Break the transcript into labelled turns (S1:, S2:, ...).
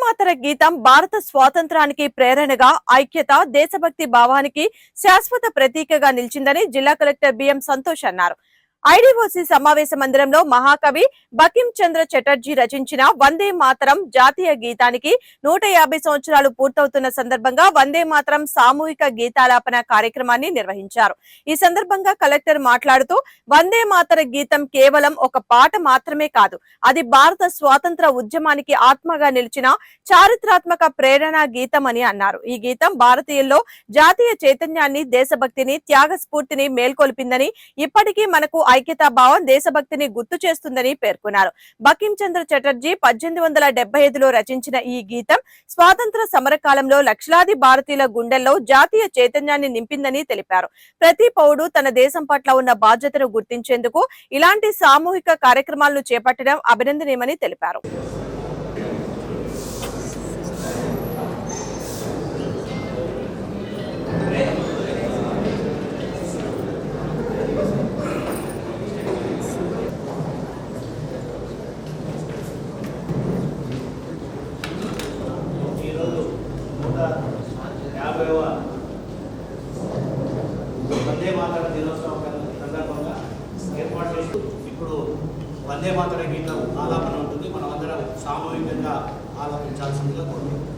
S1: మాతర గీతం భారత స్వాతంత్రానికి ప్రేరణగా ఐక్యత దేశభక్తి భావానికి శాశ్వత ప్రతీకగా నిలిచిందని జిల్లా కలెక్టర్ బిఎం సంతోష్ అన్నారు. ఐడిఓసి సమావేశ మందిరంలో మహాకవి బకిం చంద్ర చటర్జీ రచించిన వందే మాతరం జాతీయ గీతానికి నూట సంవత్సరాలు పూర్తవుతున్న సందర్భంగా వందే మాతరం సామూహిక గీతాలాపన కార్యక్రమాన్ని నిర్వహించారు. ఈ సందర్భంగా కలెక్టర్ మాట్లాడుతూ వందే మాతర గీతం కేవలం ఒక పాట మాత్రమే కాదు అది భారత స్వాతంత్ర ఉద్యమానికి ఆత్మగా నిలిచిన చారిత్రాత్మక ప్రేరణ గీతం అని అన్నారు. ఈ గీతం భారతీయుల్లో జాతీయ చైతన్యాన్ని దేశభక్తిని త్యాగ స్ఫూర్తిని మేల్కొల్పిందని ఇప్పటికీ మనకు ఐక్యతాభావం దేశభక్తిని గుర్తు చేస్తుందని పేర్కొన్నారు. బకిం చంద్ర చటర్జీ పద్దెనిమిది వందల డెబ్బై ఐదులో రచించిన ఈ గీతం స్వాతంత్ర సమరకాలంలో లక్షలాది భారతీయుల గుండెల్లో జాతీయ చైతన్యాన్ని నింపిందని తెలిపారు. ప్రతి పౌరుడు తన దేశం పట్ల ఉన్న బాధ్యతను గుర్తించేందుకు ఇలాంటి సామూహిక కార్యక్రమాలను చేపట్టడం అభినందనీయమని తెలిపారు.
S2: వందే మాతర దినోత్సవం సందర్భంగా ఏర్పాటు చేస్తూ ఇప్పుడు వందే మాతర గీతం ఆలాపన ఉంటుంది. మనమందరం సామూహికంగా ఆలాపించాల్సిందిగా కోరుకుంటున్నాం.